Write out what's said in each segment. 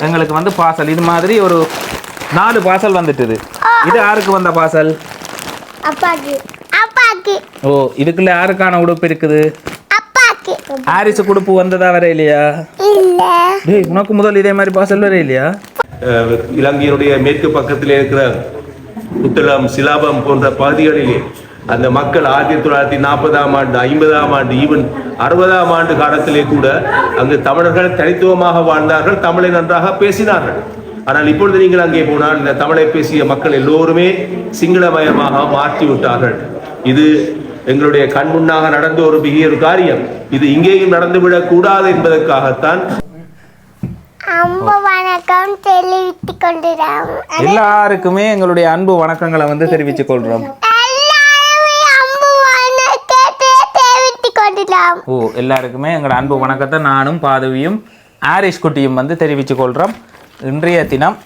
எங்களுக்கு வந்து பார்சல். இது மாதிரி ஒரு நாலு பார்சல் வந்துட்டுது. இது யாருக்கு வந்த பார்சல்? அப்பாக்கு. அப்பாக்கு. ஓ இதுக்குள்ள யாருக்கான உடுப்பு இருக்குது? அப்பாக்கு. ஆரிஸ் உடுப்பு வந்ததா வர இல்லையா? இல்ல. டேய் உனக்கு முதல் இதே மாதிரி பார்சல் வர இல்லையா? அஹ் இலங்கையினுடைய மேற்கு பக்கத்தில் இருக்கிற புத்தளம் சிலாபம் போன்ற பகுதிகளிலே அந்த மக்கள் ஆயிரத்தி தொள்ளாயிரத்தி நாற்பதாம் ஆண்டு ஐம்பதாம் ஆண்டு ஈவன் அறுபதாம் ஆண்டு காலத்திலே கூட அங்கு தமிழர்கள் தனித்துவமாக வாழ்ந்தார்கள் தமிழை நன்றாக பேசினார்கள். ஆனால் இப்பொழுது நீங்கள் அங்கே போனால் இந்த தமிழை பேசிய மக்கள் எல்லோருமே சிங்களமயமாக மாற்றி விட்டார்கள். இது எங்களுடைய கண் முன்னாக நடந்த ஒரு மிக ஒரு காரியம். இது இங்கேயும் நடந்துவிடக் கூடாது என்பதற்காகத்தான். வணக்கம் தெரிவித்துக் எல்லாருக்குமே எங்களுடைய அன்பு வணக்கங்களை வந்து தெரிவித்துக் கொள்றோம் எல்லாருமே அம்பு வணக்கத்தை கொண்டிருக்கிறோம் ஓ எல்லாருக்குமே எங்களோட அன்பு வணக்கத்தை நானும் பாதவியும் ஆரிஷ் குட்டியும் வந்து தெரிவித்துக் கொள்கிறோம் இன்றைய தினம்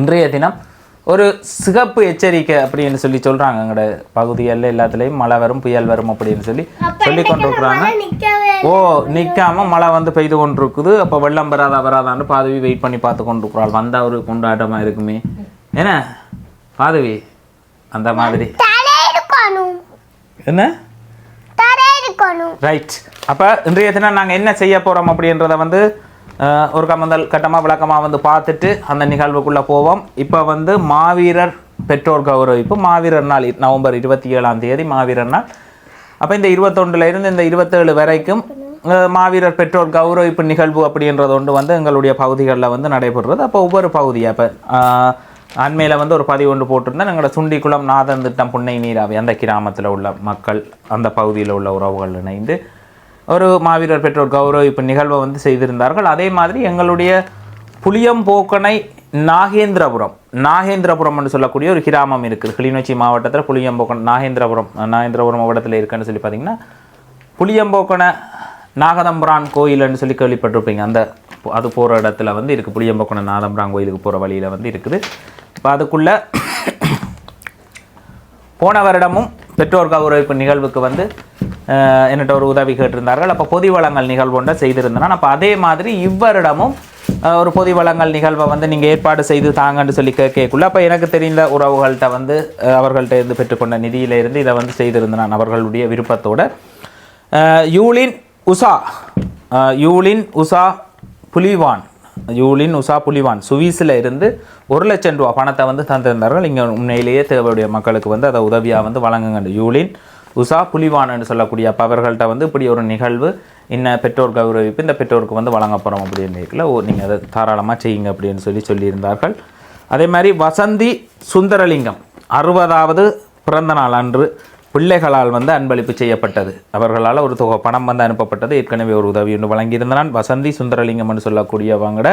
இன்றைய தினம் ஒரு சிகப்பு எச்சரிக்கை அப்படின்னு சொல்லி சொல்கிறாங்க எங்களோட பகுதிகளில் எல்லாத்துலேயும் மழை வரும் புயல் வரும் அப்படின்னு சொல்லி சொல்லி கொண்டிருக்கிறாங்க. ஓ நிற்காம மழை வந்து பெய்து கொண்டிருக்குது. அப்போ வெள்ளம் வராதா வராதான்னு பாதவி வெயிட் பண்ணி பார்த்து கொண்டிருக்கிறாள். வந்தால் ஒரு கொண்டாட்டமாக இருக்குமே. என்ன? பாதவி அந்த மாதிரி. என்ன? தரை ரைட் அப்போ இன்றைய தினம் நாங்கள் என்ன செய்ய போகிறோம் அப்படின்றத வந்து ஒரு கமந்தல் கட்டமாக விளக்கமாக வந்து பார்த்துட்டு அந்த நிகழ்வுக்குள்ளே போவோம். இப்போ வந்து மாவீரர் பெற்றோர் கௌரவிப்பு. மாவீரர் நாள் நவம்பர் இருபத்தி ஏழாம் தேதி மாவீரர் நாள். அப்போ இந்த இருபத்தொன்றுலேருந்து இந்த இருபத்தேழு வரைக்கும் மாவீரர் பெற்றோர் கௌரவிப்பு நிகழ்வு அப்படின்றது ஒன்று வந்து எங்களுடைய பகுதிகளில் வந்து நடைபெறுறது. அப்போ ஒவ்வொரு பகுதி அப்போ அண்மையில் வந்து ஒரு பதிவு ஒன்று போட்டிருந்தேன். எங்களோட சுண்டிக்குளம் நாதன் திட்டம் புன்னை நீராவி அந்த கிராமத்தில் உள்ள மக்கள் அந்த பகுதியில் உள்ள உறவுகள் இணைந்து ஒரு மாவீரர் பெற்றோர் கௌரவிப்பு நிகழ்வை வந்து செய்திருந்தார்கள். அதே மாதிரி எங்களுடைய புளியம்போக்கனை நாகேந்திரபுரம் நாகேந்திரபுரம்னு சொல்லக்கூடிய ஒரு கிராமம் இருக்குது. கிளிநொச்சி மாவட்டத்தில் புளியம்போக்கன் நாகேந்திரபுரம் நாகேந்திரபுரம் மாவட்டத்தில் இருக்குன்னு சொல்லி பார்த்தீங்கன்னா புளியம்போக்கனை நாகதம்புரான் கோயில்னு சொல்லி கேள்விப்பட்டிருப்பீங்க. அந்த அது போகிற இடத்துல வந்து இருக்குது புளியம்போக்கனை நாதம்பரான் கோயிலுக்கு போகிற வழியில் வந்து இருக்குது. இப்போ அதுக்குள்ளே போன வருடமும் பெற்றோர் கௌரவிப்பு நிகழ்வுக்கு வந்து என்னட்ட ஒரு உதவி கேட்டிருந்தார்கள். அப்போ பொதி வளங்கள் நிகழ்வு ஒன்றை செய்திருந்தேன். அப்போ அதே மாதிரி இவ்வருடமும் ஒரு பொதி வளங்கள் நிகழ்வை வந்து நீங்கள் ஏற்பாடு செய்து தாங்கன்னு சொல்லி கேட்கக்குள்ள அப்போ எனக்கு தெரிந்த உறவுகள்கிட்ட வந்து அவர்கள்ட்ட இருந்து பெற்றுக்கொண்ட நிதியிலிருந்து இதை வந்து செய்திருந்தேன் நான் அவர்களுடைய விருப்பத்தோடு. யூலின் உஷா யூலின் உஷா புலிவான். யூலின் உஷா புலிவான் சுவிஸில் இருந்து ஒரு லட்சம் ரூபா பணத்தை வந்து தந்திருந்தார்கள். இங்கே உண்மையிலேயே தேவையுடைய மக்களுக்கு வந்து அதை உதவியாக வந்து வழங்குங்க யூலின் உஷா புலிவான்னு சொல்லக்கூடிய அப்போ அவர்கள்ட்ட வந்து இப்படி ஒரு நிகழ்வு இன்ன பெற்றோர் கௌரவிப்பு இந்த பெற்றோருக்கு வந்து வழங்க போகிறோம் அப்படின்னு ஓ நீங்கள் அதை தாராளமாக செய்யுங்க அப்படின்னு சொல்லி சொல்லியிருந்தார்கள். அதே மாதிரி வசந்தி சுந்தரலிங்கம் அறுபதாவது பிறந்த நாள் அன்று பிள்ளைகளால் வந்து அன்பளிப்பு செய்யப்பட்டது. அவர்களால் ஒரு தொகை பணம் வந்து அனுப்பப்பட்டது. ஏற்கனவே ஒரு உதவி ஒன்று வழங்கியிருந்தான் வசந்தி சுந்தரலிங்கம்னு சொல்லக்கூடியவங்கட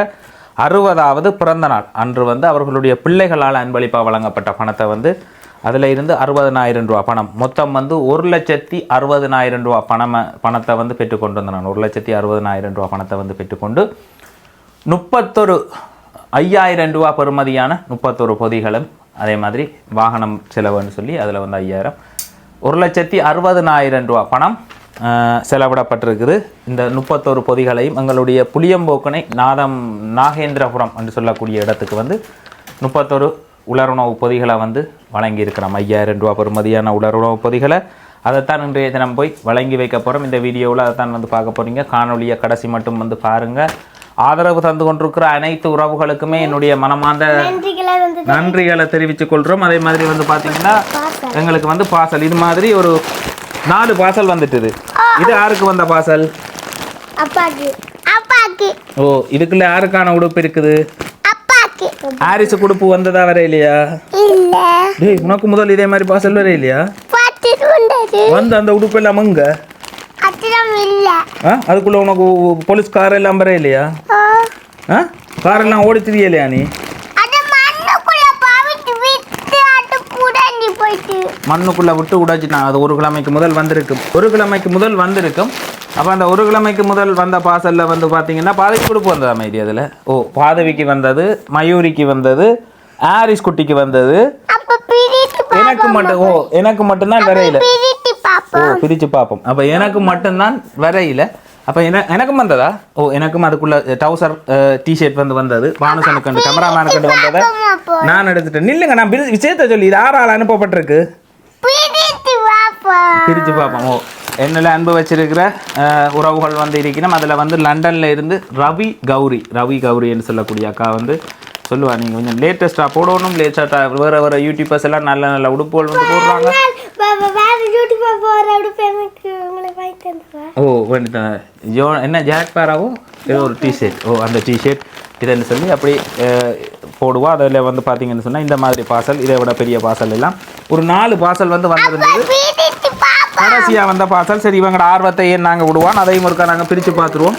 அறுபதாவது பிறந்த நாள். அன்று வந்து அவர்களுடைய பிள்ளைகளால் அன்பளிப்பாக வழங்கப்பட்ட பணத்தை வந்து அதில் இருந்து அறுபதனாயிரம் ரூபா பணம். மொத்தம் வந்து ஒரு லட்சத்தி அறுபதனாயிரம் ரூபா பணம பணத்தை வந்து பெற்றுக்கொண்டு வந்தேன் நான். ஒரு லட்சத்தி அறுபதனாயிரம் ரூபா பணத்தை வந்து பெற்றுக்கொண்டு முப்பத்தொரு ஐயாயிரம் ரூபா பெறுமதியான முப்பத்தொரு பொதிகளும் அதே மாதிரி வாகனம் செலவுன்னு சொல்லி அதில் வந்து ஐயாயிரம். ஒரு லட்சத்தி அறுபதனாயிரம் ரூபா பணம் செலவிடப்பட்டிருக்குது. இந்த முப்பத்தொரு பொதிகளையும் எங்களுடைய புளியம்போக்கனை நாதம் நாகேந்திரபுரம் என்று சொல்லக்கூடிய இடத்துக்கு வந்து முப்பத்தொரு உலருணவு பொதிகளை வந்து வழங்கியிருக்கிறோம். ஐயாயிரம் ரூபா பெறுமதியான உலருணவு பொதிகளை. அதைத்தான் இன்றைய தினம் போய் வழங்கி வைக்க போகிறோம் இந்த வீடியோவில் அதைத்தான் வந்து பார்க்க போகிறீங்க காணொலியை கடைசி மட்டும் வந்து பாருங்கள் ஆதரவு தந்து கொண்டிருக்கிற அனைத்து உறவுகளுக்குமே என்னுடைய மனமார்ந்த நன்றிகளை தெரிவித்துக் கொள்கிறோம் அதே மாதிரி வந்து பார்த்தீங்கன்னா எங்களுக்கு வந்து பார்சல் இது மாதிரி ஒரு நாலு பார்சல் வந்துட்டுது. இது யாருக்கு வந்த அப்பாக்கு. ஓ இதுக்குள்ள யாருக்கான உடுப்பு இருக்குது? ஆரிஸ் உடுப்பு வந்ததா வர இல்லையா? இல்ல. டேய் உனக்கு முதல் இதே மாதிரி பார்சல் வர இல்லையா? வந்து அந்த உடுப்பு எல்லாம் அங்க. அத்திரம் இல்ல. அதுக்குள்ள உனக்கு போலீஸ் கார் எல்லாம் வர இல்லையா? கார் எல்லாம் ஓடி தெரியலையா நீ? மண்ணுக்குள்ள விட்டு உடைச்சிட்டான் அது ஒரு கிழமைக்கு முதல் வந்திருக்கும் ஒரு கிழமைக்கு முதல் வந்திருக்கும் அப்போ அந்த ஒரு கிழமைக்கு முதல் வந்த பார்சலில் வந்து பார்த்தீங்கன்னா பாதவி கொடுப்பு வந்தது அமைதி அதில்? ஓ பாதவிக்கு வந்தது மயூரிக்கு வந்தது ஆரிஸ் குட்டிக்கு வந்தது. எனக்கு மட்டும் ஓ எனக்கு மட்டும்தான் வரையில. ஓ பாப்போம் பிரிச்சு பார்ப்போம் அப்ப எனக்கு மட்டும்தான் வரையில. அப்ப என எனக்கும் வந்ததா? ஓ எனக்கும் அதுக்குள்ள டவுசர் டிஷர்ட் வந்து வந்தது. பானுசனுக்கு கேமராமேனுக்கு வந்ததை. நான் எடுத்துட்டேன். நில்லுங்க நான் விஷயத்தை சொல்லி இது ஆறால் அனுப்பப்பட்டிருக்கு. பிரித்து பார்ப்போம் ஓ என்னில் அன்பு வச்சிருக்கிற உறவுகள் வந்து இருக்கணும் அதில் வந்து லண்டன்ல இருந்து ரவி கௌரி ரவி கௌரின்னு சொல்லக்கூடிய அக்கா வந்து சொல்லுவா. நீங்கள் கொஞ்சம் லேட்டஸ்ட்டாக போடணும் லேட்டஸ்ட்டாக வேறு வேறு யூடியூபர்ஸ் எல்லாம் நல்ல நல்ல உடுப்புகள் வந்து போடுறாங்க. ஓ ஜோ என்ன ஜாக் பேராவோ ஏதோ ஒரு டிஷர்ட் ஓ அந்த டிஷர்ட் இதுன்னு சொல்லி அப்படி அஹ், போடுவா. அதில் வந்து பார்த்தீங்கன்னு சொன்னால் இந்த மாதிரி பார்சல் இதை விட பெரிய பார்சல் எல்லாம். ஒரு நாலு பார்சல் வந்து வந்திருந்தது. கடைசியாக வந்த பார்சல் சரி இவங்களோட ஆர்வத்தை ஏன் நாங்கள் விடுவோம்? அதையும் ஒருக்கா நாங்கள் பிரித்து பார்த்துருவோம்.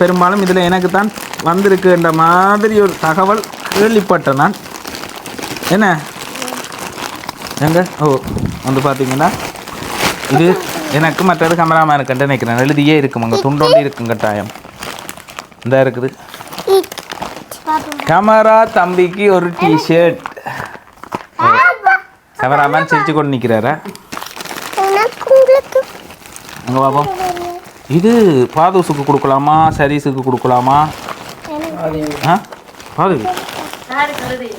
பெரும்பாலும் இதில் எனக்கு தான் வந்திருக்குன்ற மாதிரி ஒரு தகவல் கேள்விப்பட்டேன் நான். என்ன? எங்க? ஓ வந்து பார்த்தீங்கன்னா இது எனக்கு மற்றது கேமராமேனுக்கு நினைக்கிறேன் எழுதியே இருக்கும். அங்கே துண்டோண்டி இருக்கும் கட்டாயம். இந்த இருக்குது. கேமரா தம்பிக்கு ஒரு டிஷர்ட் கேமராமேன் சிரிச்சு கொண்டு நிற்கிறாரா அங்கே பார்ப்போம் இது பாதுசுக்கு கொடுக்கலாமா? சரீஸுக்கு கொடுக்கலாமா? ஆ? பாது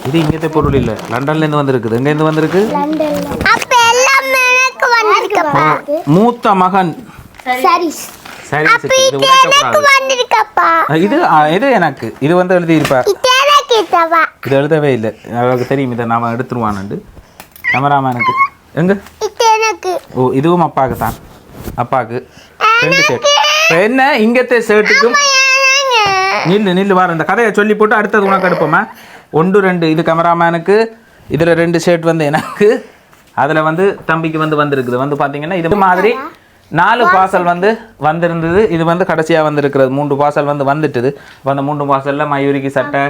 இது இங்கത്തെ பொருள் இல்லை. லண்டன்லேருந்து வந்திருக்குது. எங்கேருந்து வந்திருக்கு? வந்திருக்கப்பா மூத்த மகன். சரி. சரீஸுக்கு இது இது உடைக்கக்கூடாது. எனக்கு வந்திருக்கப்பா. இது எனக்கு. இது வந்து எழுதியிருப்பார். இது எனக்கு தவா இது எழுதவே இல்லை. அவருக்கு தெரியும். இதை நாம எடுத்துருவானுண்டு. கேமராமேனுக்கு எங்க? இது எனக்கு ஓ இதுவும் அப்பாவுக்கு தான் அப்பாவுக்கு ரெண்டு ஷர்ட் இப்போ என்ன? இங்கത്തെ ஷர்ட்டுக்கும் நில்லு நில்லு வார. இந்த கதையை சொல்லி போட்டு அடுத்தது உனக்கு எடுப்போமா? ஒன்று ரெண்டு. இது கேமராமேனுக்கு இதில் ரெண்டு ஷர்ட் வந்து எனக்கு. அதில் வந்து தம்பிக்கு வந்து வந்திருக்குது. வந்து பார்த்தீங்கன்னா இது மாதிரி நாலு பாசல் வந்து வந்திருந்தது. இது வந்து கடைசியாக வந்திருக்கிறது. மூன்று பாசல் வந்து வந்துட்டுது. இப்போ அந்த மூன்று பாசலில் மயூரிக்கு சட்டை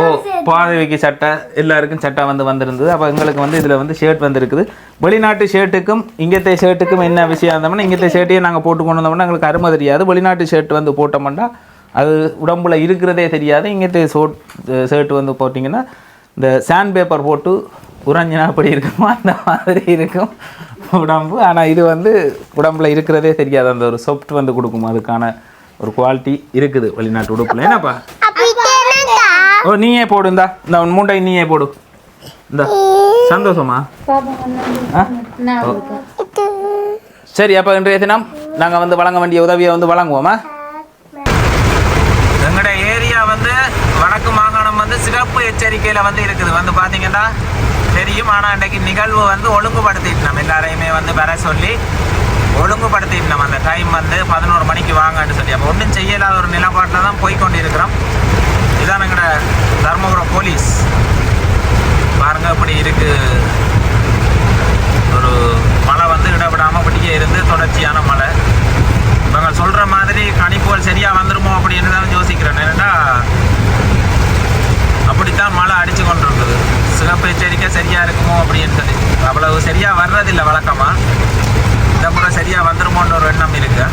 ஓ பாதவிக்கு சட்டை எல்லாருக்கும் சட்டை வந்து வந்திருந்தது. அப்போ எங்களுக்கு வந்து இதில் வந்து ஷர்ட் வந்துருக்குது. வெளிநாட்டு ஷர்ட்டுக்கும் இங்கத்தை ஷர்ட்டுக்கும் என்ன விஷயம் இருந்தோம்னா இங்கத்தை ஷர்ட்டையும் நாங்கள் போட்டு கொண்டு வந்தோம்னா எங்களுக்கு அருமை தெரியாது. வெளிநாட்டு ஷர்ட் வந்து போட்டோம்னா அது உடம்புல இருக்கிறதே தெரியாது. இங்கத்தை ஷோட் ஷர்ட் வந்து போட்டிங்கன்னா இந்த சாண்ட் பேப்பர் போட்டு உறைஞ்சினா அப்படி இருக்குமோ? அந்த மாதிரி இருக்கும் உடம்பு. ஆனால் இது வந்து உடம்புல இருக்கிறதே தெரியாது. அந்த ஒரு சொப்ட் வந்து கொடுக்கும். அதுக்கான ஒரு குவாலிட்டி இருக்குது வெளிநாட்டு உடுப்புல. என்னப்பா? ஓ நீயே போடு. இந்தா இந்த உன் மூண்டை நீயே போடு. இந்த சந்தோஷமா? சரி அப்போ இன்றைய தினம் நாங்கள் வந்து வழங்க வேண்டிய உதவியை வந்து வழங்குவோமா எங்களோட ஏரியா வந்து வடக்கு மாகாணம் வந்து சிறப்பு எச்சரிக்கையில் வந்து இருக்குது. வந்து பார்த்தீங்கன்னா தெரியும். ஆனால் இன்றைக்கு நிகழ்வு வந்து ஒழுங்குபடுத்திட்டோம் எல்லாரையுமே வந்து வர சொல்லி ஒழுங்குபடுத்திட்டோம் அந்த டைம் வந்து பதினோரு மணிக்கு வாங்கன்னு சொல்லி. அப்போ ஒன்றும் செய்யலாத ஒரு நிலப்பாட்டில் தான் போய் கொண்டிருக்கிறோம் இதான் எங்களோட தர்மபுரம் போலீஸ். பாருங்க இப்படி இருக்கு. ஒரு மழை வந்து இடப்படாமல் அப்படியே இருந்து தொடர்ச்சியான மழை. இவங்க சொல்கிற மாதிரி கணிப்புகள் சரியாக வந்துருமோ அப்படின்னு தான் யோசிக்கிறேன். ஏன்னா இப்படித்தான் மழை அடிச்சு கொண்டிருக்குது சிகப்பு எச்சரிக்கை சரியா இருக்குமோ அப்படின்றது. அவ்வளவு சரியா வர்றதில்லை வழக்கமா. இந்த முறை சரியா வந்துருமோன்ற ஒரு எண்ணம் இருக்கு.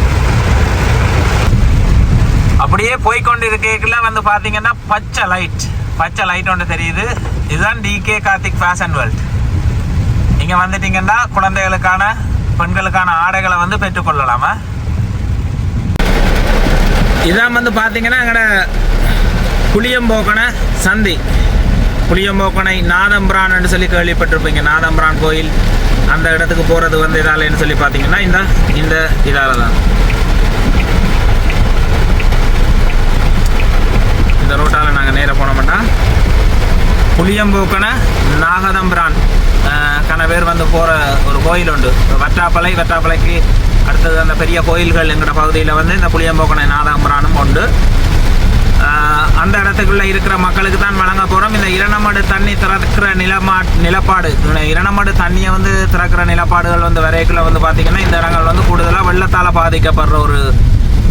அப்படியே போய்க்கொண்டு இருக்கைக்குள்ள வந்து பார்த்தீங்கன்னா பச்சை லைட் பச்சை லைட் ஒன்று தெரியுது. இதுதான் டிகே கார்த்திக் ஃபேஷன் வேர்ல்ட் நீங்கள் வந்துட்டீங்கன்னா குழந்தைகளுக்கான பெண்களுக்கான ஆடைகளை வந்து பெற்றுக்கொள்ளலாமா? இதான் வந்து பார்த்தீங்கன்னா அங்கே புளியம்போக்கனை சந்தி. புளியம்போக்கனை நாதம்பிரான்னு சொல்லி கேள்விப்பட்டிருப்பீங்க. நாதம்பிரான் கோயில் அந்த இடத்துக்கு போகிறது வந்து இதாலன்னு சொல்லி பார்த்தீங்கன்னா இந்த இந்த இதால தான். இந்த ரோட்டால் நாங்கள் நேராக போனோம்னா புளியம்போக்கனை நாகதம்பிரான் கன பேர் வந்து போகிற ஒரு கோயில் உண்டு. வட்டாப்பளை வட்டாப்பளைக்கு அடுத்தது அந்த பெரிய கோயில்கள் எங்களோட பகுதியில் வந்து இந்த புளியம்போக்கனை நாதம்பிரானும் உண்டு. அந்த இடத்துக்குள்ளே இருக்கிற மக்களுக்கு தான் வழங்க போகிறோம் இந்த இரணமடு தண்ணி திறக்கிற நிலமா நிலப்பாடு. இந்த இரணமடு தண்ணியை வந்து திறக்கிற நிலப்பாடுகள் வந்து வரைக்குள்ளே வந்து பார்த்திங்கன்னா இந்த இடங்கள் வந்து கூடுதலாக வெள்ளத்தால் பாதிக்கப்படுற ஒரு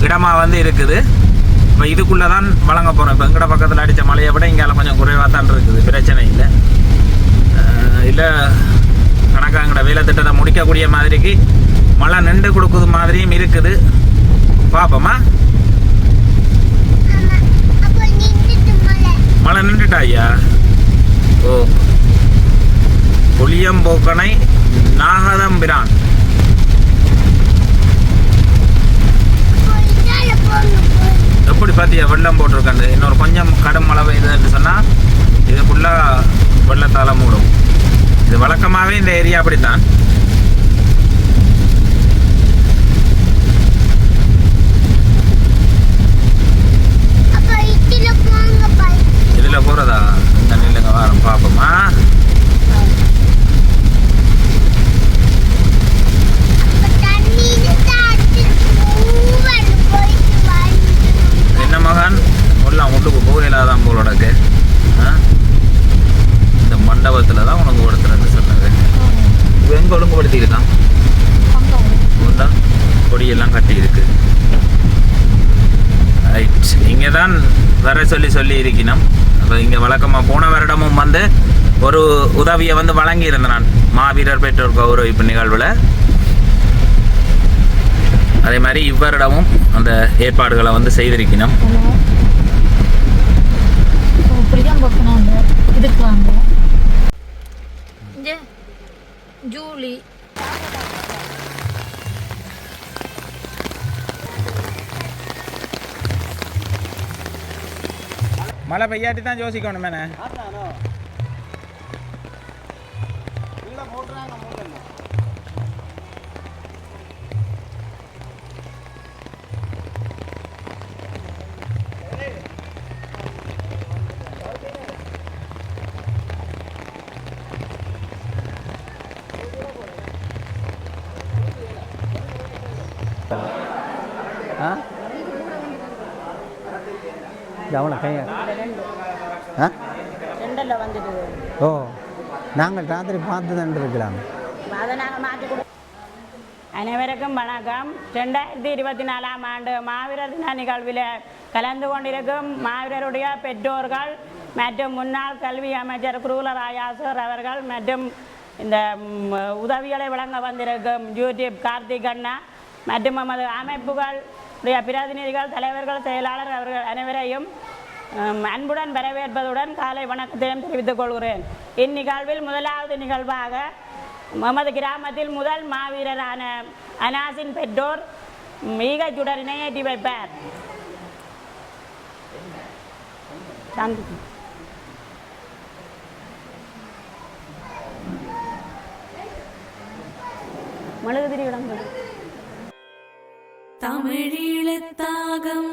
இடமாக வந்து இருக்குது. இப்போ இதுக்குள்ளே தான் வழங்க போகிறோம் இப்போ எங்கட பக்கத்தில் அடித்த மழையை விட இங்கே கொஞ்சம் குறைவாக தான் இருக்குது. பிரச்சனை இல்லை. இல்லை கணக்காக எங்கட வேலை திட்டத்தை முடிக்கக்கூடிய மாதிரிக்கு மழை நின்று கொடுக்குது மாதிரியும் இருக்குது. பார்ப்போமா மழை நின்றுட்டா ஐயா? ஓ. புளியம்போக்கனை நாகதம்பிரான். எப்படி பார்த்தியா வெள்ளம் போட்டிருக்காங்க இன்னொரு கொஞ்சம் கடும் மழை பெய்யுதுன்னு சொன்னால் இது ஃபுல்லாக வெள்ளத்தால் மூடும். இது வழக்கமாகவே இந்த ஏரியா அப்படிதான் போகிறதா இந்த நில்லுங்க வாரம் பார்ப்போமா என்ன மகன்? எல்லாம் உள்ளுக்கு போகலாதான் போலோடக்கு இந்த மண்டபத்தில் தான் உனக்கு ஒருத்தர் சொன்னது. எங்கே ஒழுங்குபடுத்தி இருக்கான் உண்டா கொடியெல்லாம் கட்டி இருக்கு ரைட் இங்கே தான் வர சொல்லி சொல்லி இருக்கணும் அப்போ இங்கே வழக்கமாக போன வருடமும் வந்து ஒரு உதவியை வந்து வழங்கியிருந்தேன் நான். மாவீரர் பெற்றோர் கௌரவிப்பு நிகழ்வில். அதே மாதிரி இவ்வருடமும் அந்த ஏற்பாடுகளை வந்து செய்திருக்கணும். இதுக்கு வாங்க. ஜூலி மழை பெய்யாட்டி தான் யோசிக்கணும் மேனே கவனம் கையா ஓ நாங்கள் ராத்திரி பார்த்து தான் கொடு அனைவருக்கும் வணக்கம். ரெண்டாயிரத்தி இருபத்தி நாலாம் ஆண்டு மாவீரர் தின நிகழ்வில் கலந்து கொண்டிருக்கும் மாவீரருடைய பெற்றோர்கள் மற்றும் முன்னாள் கல்வி அமைச்சர் குருகுலராயாசர் அவர்கள் மற்றும் இந்த உதவிகளை வழங்க வந்திருக்கும் யூடியூப் கார்த்திக் அண்ணா மற்றும் நமது அமைப்புகள் உடைய பிரதிநிதிகள் தலைவர்கள் செயலாளர் அவர்கள் அனைவரையும் அன்புடன் வரவேற்பதுடன் காலை வணக்கத்தையும் தெரிவித்துக் கொள்கிறேன். இந்நிகழ்வில் முதலாவது நிகழ்வாக நமது கிராமத்தில் முதல் மாவீரரான அனாசின் பெற்றோர் ஈகைச்சுடரினை ஏற்றி வைப்பார். சாந்தி மெழுகுதிரி விளங்குது தமிழீழத்தாகம்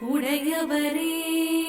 உடையவரே.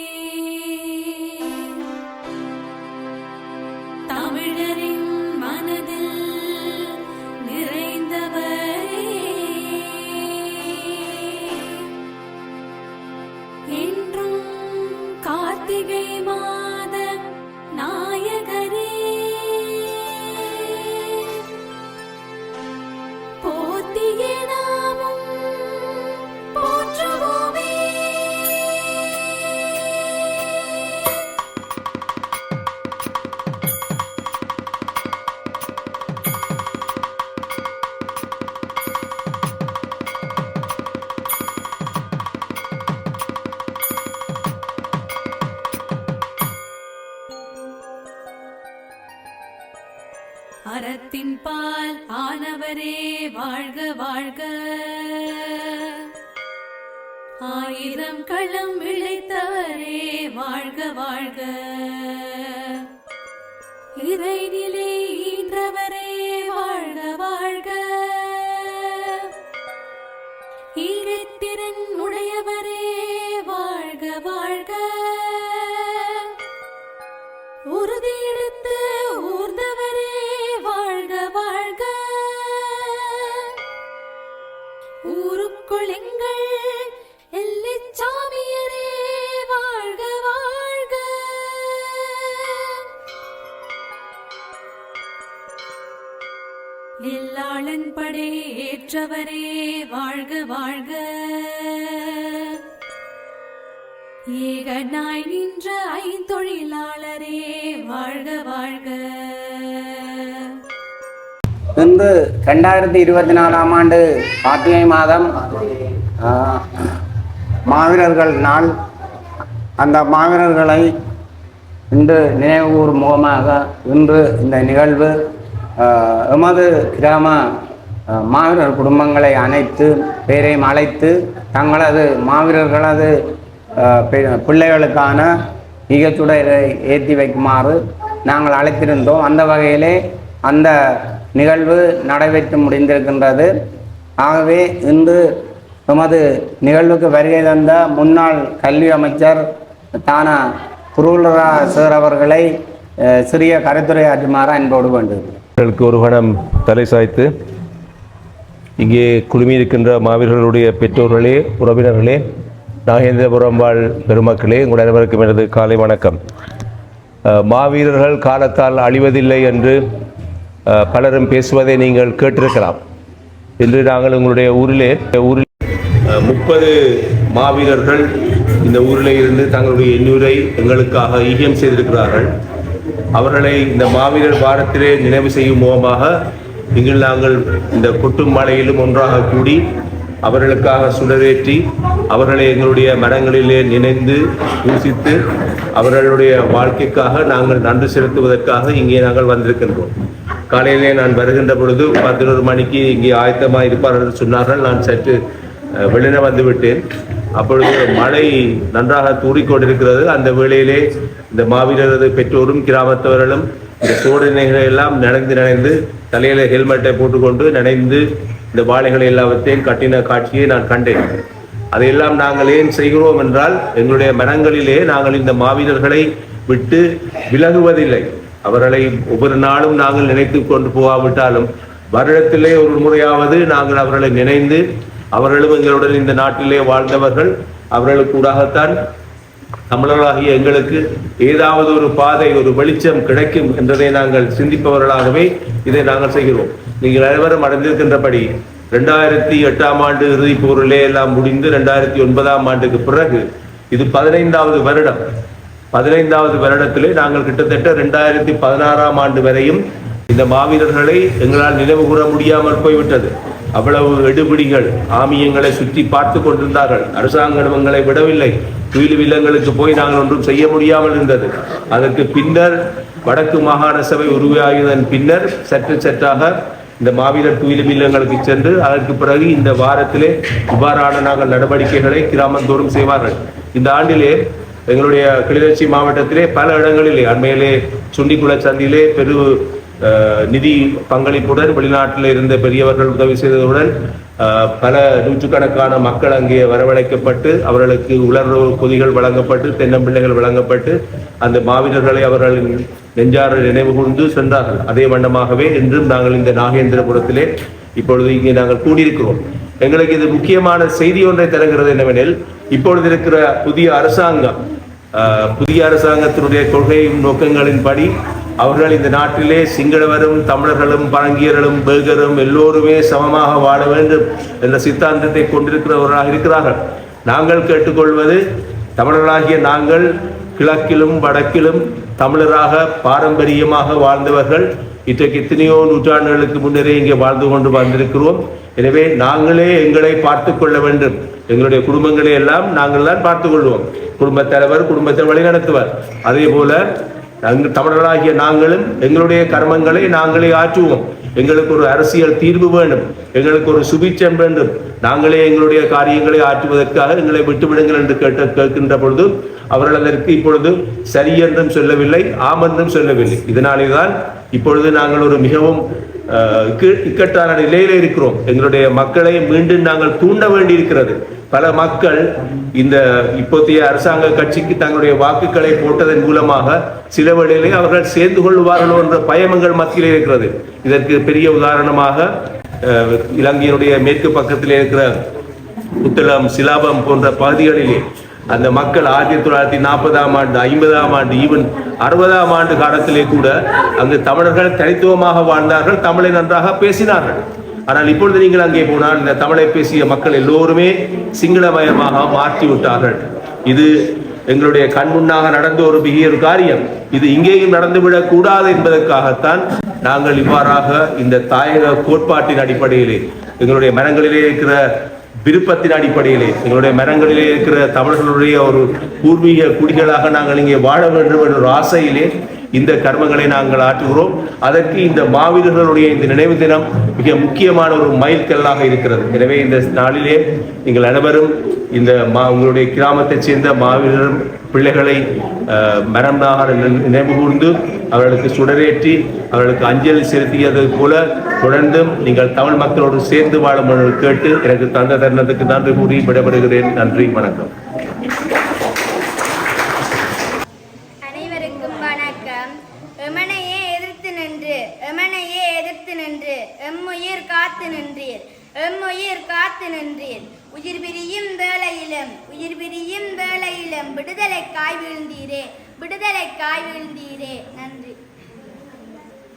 வாழ்க வாழ்க. ஆயிரம் களம் விளைத்தவரே வாழ்க வாழ்க. இறைநிலை ஈன்றவரே வாழ்க வாழ்க. ஈரத்திறன் உடையவரே எல்லாளன் படை ஏற்றவரே வாழ்க வாழ்க. ஏகனாய் நின்ற ஐந்தொழிலாளரே வாழ்க வாழ்க. இன்று ரெண்டாயிரத்தி இருபத்தி நாலாம் ஆண்டு கார்த்திகை மாதம். மாவீரர்கள் நாள். அந்த மாவீரர்களை இன்று நினைவுகூர் முகமாக இன்று இந்த நிகழ்வு எமது கிராம மாவீரர் குடும்பங்களை அணைத்து பேரையும் அழைத்து தங்களது மாவீரர்களது பிள்ளைகளுக்கான ஈகச்சுடரை ஏற்றி வைக்குமாறு நாங்கள் அழைத்திருந்தோம். அந்த வகையிலே அந்த நிகழ்வு நடைபெற்று முடிந்திருக்கின்றது. ஆகவே இன்று எமது நிகழ்வுக்கு வருகை தந்த முன்னாள் கல்வி அமைச்சர் தான குருலரா சார் அவர்களை சிறிய கருத்துரையாற்றுமாறு அன்போடு வேண்டுகிறேன். ஒரு கணம் தலை சாய்த்து இங்கே குழுமியிருக்கின்ற மாவீரர்களுடைய பெற்றோர்களே உறவினர்களே நாகேந்திரபுரம் வாழ் பெருமக்களே உங்கள் அனைவருக்கும் எனது காலை வணக்கம். மாவீரர்கள் காலத்தால் அழிவதில்லை என்று பலரும் பேசுவதை நீங்கள் கேட்டிருக்கலாம். இன்று நாங்கள் உங்களுடைய ஊரிலே ஊரில் முப்பது மாவீரர்கள் இந்த ஊரில் இருந்து தங்களுடைய எண்ணூரை எங்களுக்காக ஈகியம் செய்திருக்கிறார்கள். அவர்களை இந்த மாவீரர் வாரத்திலே நினைவு செய்யும் முகமாக இங்கு நாங்கள் இந்த கொட்டும் மலையிலும் ஒன்றாக கூடி அவர்களுக்காக சுடரேற்றி அவர்களை எங்களுடைய மரங்களிலே நினைந்து பூசித்து அவர்களுடைய வாழ்க்கைக்காக நாங்கள் நன்றி செலுத்துவதற்காக இங்கே நாங்கள் வந்திருக்கின்றோம். காலையிலே நான் வருகின்ற பொழுது பதினோரு மணிக்கு இங்கே ஆயத்தமாக இருப்பார்கள் என்று சொன்னார்கள். நான் சற்று அஹ், வெளியில அப்பொழுது மழை நன்றாக தூறிக்கொண்டிருக்கிறது. அந்த வேளையிலே இந்த மாவீரரது பெற்றோரும் கிராமத்தவர்களும் இந்த சோதனைகளை எல்லாம் நனைந்து நனைந்து தலையில ஹெல்மெட்டை போட்டுக்கொண்டு நனைந்து இந்த பாலைகளை எல்லாவற்றையும் கட்டின காட்சியை நான் கண்டேன். அதையெல்லாம் நாங்கள் ஏன் செய்கிறோம் என்றால் எங்களுடைய மனங்களிலே நாங்கள் இந்த மாவீரர்களை விட்டு விலகுவதில்லை. அவர்களை ஒவ்வொரு நாளும் நாங்கள் நினைத்து கொண்டு போகாவிட்டாலும் வருடத்திலே ஒரு முறையாவது நாங்கள் அவர்களை நினைந்து அவர்களும் எங்களுடன் இந்த நாட்டிலே வாழ்ந்தவர்கள் அவர்களுக்கு கூடாகத்தான் தமிழர்களாகிய எங்களுக்கு ஏதாவது ஒரு பாதை ஒரு வெளிச்சம் கிடைக்கும் என்றதை நாங்கள் சிந்திப்பவர்களாகவே இதை நாங்கள் செய்கிறோம். நீங்கள் அனைவரும் அடைந்திருக்கின்றபடி ரெண்டாயிரத்தி எட்டாம் ஆண்டு இறுதிப் போரிலே எல்லாம் முடிந்து ரெண்டாயிரத்தி ஒன்பதாம் ஆண்டுக்கு பிறகு இது பதினைந்தாவது வருடம். பதினைந்தாவது வருடத்திலே நாங்கள் கிட்டத்தட்ட ரெண்டாயிரத்தி பதினாறாம் ஆண்டு வரையும் இந்த மாவீரர்களை எங்களால் நினைவு கூற முடியாமல் போய்விட்டது. அவ்வளவு எடுபிடிகள் ஆமியங்களை சுற்றி பார்த்து கொண்டிருந்தார்கள். அரசாங்கம் எங்களை விடவில்லை. துயில் வில்லங்களுக்கு போய் நாங்கள் ஒன்றும் செய்ய முடியாமல் இருந்தது. அதற்கு பின்னர் வடக்கு மாகாண சபை உருவாகியதன் பின்னர் சற்று சற்றாக இந்த மாவீரர் துயில் இல்லங்களுக்கு சென்று அதற்கு பிறகு இந்த வாரத்திலே இவ்வாறான நாங்கள் நடவடிக்கைகளை கிராமந்தோறும் செய்வார்கள். இந்த ஆண்டிலே எங்களுடைய கிளிநொச்சி மாவட்டத்திலே பல இடங்களிலே அண்மையிலே சுண்டிக்குள சந்தியிலே பெரு நிதி பங்களிப்புடன் வெளிநாட்டில் இருந்த பெரியவர்கள் உதவி செய்ததுடன் பல நூற்றுக்கணக்கான மக்கள் அங்கே வரவழைக்கப்பட்டு அவர்களுக்கு உலர்வு பொதிகள் வழங்கப்பட்டு தென்னம்பிள்ளைகள் வழங்கப்பட்டு அந்த மாவீரர்களை அவர்கள் நெஞ்சார நினைவு கூர்ந்து சென்றார்கள். அதே வண்ணமாகவே இன்றும் நாங்கள் இந்த நாகேந்திரபுரத்திலே இப்பொழுது இங்கே நாங்கள் கூடியிருக்கிறோம். எங்களுக்கு இது முக்கியமான செய்தி ஒன்றை தருகிறது என்னவெனில் இப்பொழுது இருக்கிற புதிய அரசாங்கம் ஆஹ், புதிய அரசாங்கத்தினுடைய கொள்கை நோக்கங்களின்படி அவர்கள் இந்த நாட்டிலே சிங்களவரும் தமிழர்களும் பழங்கியர்களும் பேகரும் எல்லோருமே சமமாக வாழ வேண்டும் என்ற சித்தாந்தத்தை கொண்டிருக்கிறவர்களாக இருக்கிறார்கள். நாங்கள் கேட்டுக்கொள்வது தமிழர்களாகிய நாங்கள் கிழக்கிலும் வடக்கிலும் தமிழராக பாரம்பரியமாக வாழ்ந்தவர்கள் இன்றைக்கு எத்தனையோ நூற்றாண்டுகளுக்கு முன்னரே இங்கே வாழ்ந்து கொண்டு வந்திருக்கிறோம். எனவே நாங்களே எங்களை பார்த்து கொள்ள வேண்டும். எங்களுடைய குடும்பங்களை எல்லாம் நாங்கள் தான் பார்த்துக் கொள்வோம். குடும்பத் தலைவர் குடும்பத்தை வழிநடத்துவார். அதே போல நாங்கள் தமிழர்களாகிய நாங்களும் எங்களுடைய கர்மங்களை நாங்களே ஆற்றுவோம். எங்களுக்கு ஒரு அரசியல் தீர்வு வேண்டும். எங்களுக்கு ஒரு சுபிச்சம் வேண்டும். நாங்களே எங்களுடைய காரியங்களை ஆற்றுவதற்காக எங்களை விட்டுவிடுங்கள் என்று கேட்ட கேட்கின்ற பொழுது அவர்கள் அதற்கு இப்பொழுது சரி என்றும் சொல்லவில்லை ஆம் என்றும் சொல்லவில்லை. இதனாலே தான் இப்பொழுது நாங்கள் ஒரு மிகவும் இக்கட்டான நிலையில இருக்கிறோம். எங்களுடைய மக்களை மீண்டும் நாங்கள் தூண்ட வேண்டியிருக்கிறது. பல மக்கள் இந்த இப்போதைய அரசாங்க கட்சிக்கு தங்களுடைய வாக்குகளை போட்டதன் மூலமாக சில வேளையிலே அவர்கள் சேர்ந்து கொள்வார்களோ என்ற பயமங்கள் மத்தியில் இருக்கிறது. இதற்கு பெரிய உதாரணமாக அஹ், இலங்கையினுடைய மேற்கு பக்கத்தில் இருக்கிற புத்தளம் சிலாபம் போன்ற பகுதிகளிலே அந்த மக்கள் ஆயிரத்தி தொள்ளாயிரத்தி நாற்பதாம் ஆண்டு ஐம்பதாம் ஆண்டு ஈவன் அறுபதாம் ஆண்டு காலத்திலே கூட அங்கு தமிழர்கள் தனித்துவமாக வாழ்ந்தார்கள் தமிழை நன்றாக பேசினார்கள். ஆனால் இப்பொழுது நீங்கள் அங்கே போனால் இந்த தமிழை பேசிய மக்கள் எல்லோருமே சிங்களமயமாக மாற்றி விட்டார்கள். இது எங்களுடைய கண் முன்னாக நடந்த ஒரு மிக ஒரு காரியம். இது இங்கேயும் நடந்துவிடக் கூடாது என்பதற்காகத்தான் நாங்கள் இவ்வாறாக இந்த தாயக கோட்பாட்டின் அடிப்படையிலே எங்களுடைய மனங்களிலே இருக்கிற விருப்பத்தின் அடிப்படையிலே எங்களுடைய மரங்களிலே இருக்கிற தமிழர்களுடைய ஒரு பூர்வீக குடிகளாக நாங்கள் இங்கே வாழ வேண்டும் என்ற ஒரு ஆசையிலே இந்த கர்மங்களை நாங்கள் ஆற்றுகிறோம். அதற்கு இந்த மாவீரர்களுடைய இந்த நினைவு தினம் மிக முக்கியமான ஒரு மைல்கல்லாக இருக்கிறது. எனவே இந்த நாளிலே நீங்கள் அனைவரும் இந்த மா உங்களுடைய கிராமத்தைச் சேர்ந்த மாவீரர் பிள்ளைகளை அஹ், நாகர் நினைவு கூர்ந்து அவர்களுக்கு சுடரேற்றி அவர்களுக்கு அஞ்சலி செலுத்தியது போல தொடர்ந்தும் நீங்கள் தமிழ் மக்களோடு சேர்ந்து வாழும் கேட்டு எனக்கு தந்த தருணத்துக்கு நன்றி கூறி விடைபெறுகிறேன். நன்றி வணக்கம். நின்றீர் உயிர் பிரியும் வேளையிலும் உயிர் பிரியும் வேளையிலும் விடுதலை காய் வீழ்ந்தீரே விடுதலை காய் வீழ்ந்தீரே. நன்றி.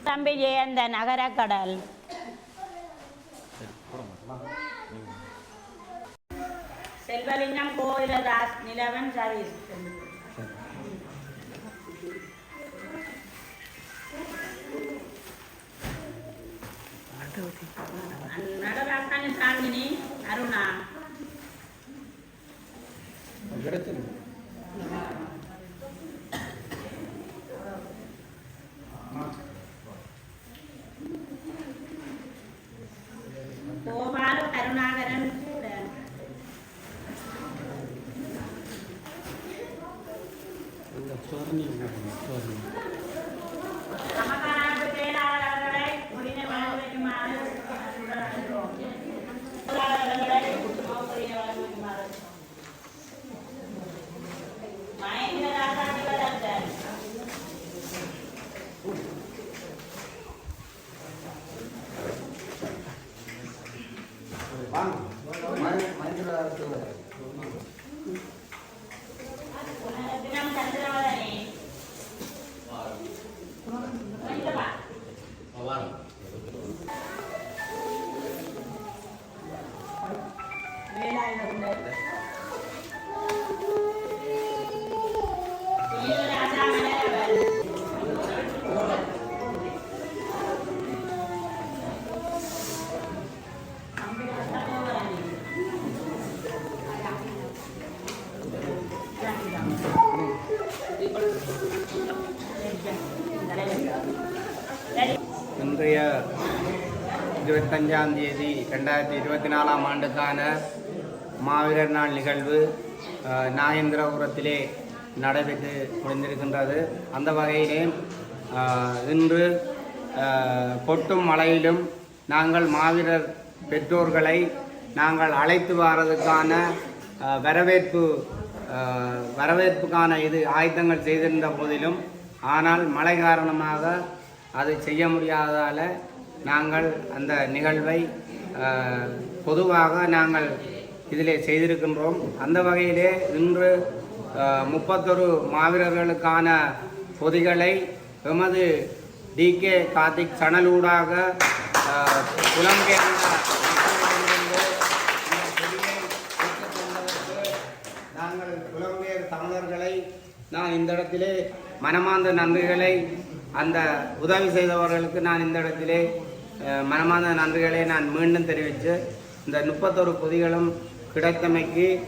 தம்பி ஜெயந்த நகரக்கடல் செல்வலிங்கம் கோயிலதாஸ் நிலவன் சர்வீஸ் நடராசன் சாந்தினி அருணா இருபத்தஞ்சாம் தேதி ரெண்டாயிரத்தி இருபத்தி நாலாம் ஆண்டுக்கான மாவீரர் நாள் நிகழ்வு நாகேந்திரபுரத்திலே நடைபெற்று முடிந்திருக்கின்றது. அந்த வகையிலே இன்று கொட்டும் மழையிலும் நாங்கள் மாவீரர் பெற்றோர்களை நாங்கள் அழைத்து வரதுக்கான வரவேற்பு வரவேற்புக்கான இது ஆயத்தங்கள் செய்திருந்த போதிலும் ஆனால் மழை காரணமாக அது செய்ய முடியாததால் நாங்கள் அந்த நிகழ்வை பொதுவாக நாங்கள் இதிலே செய்திருக்கின்றோம். அந்த வகையிலே இன்று முப்பத்தொரு மாவீரர்களுக்கான பொதிகளை எமது டிகே கார்த்திக் சணலூடாக புலம்பெயர்ந்த நாங்கள் புலம்பெயர் தமிழர்களை நான் இந்த இடத்திலே மனமார்ந்த நன்றிகளை அந்த உதவி செய்தவர்களுக்கு நான் இந்த இடத்திலே மனமார்ந்த நன்றிகளை நான் மீண்டும் தெரிவித்து இந்த முப்பத்தொரு பொதிகளும் கிடைத்தமைக்கு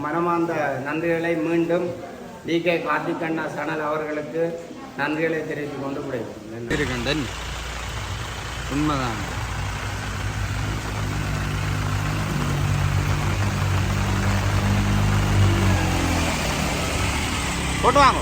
மனமார்ந்த நன்றிகளை மீண்டும் டி. கே. கார்த்திகண்ணா சனல் அவர்களுக்கு நன்றிகளை தெரிவித்துக் கொண்டு விடைபெறுகிறேன். உண்மைதான். போட்டு வாங்க.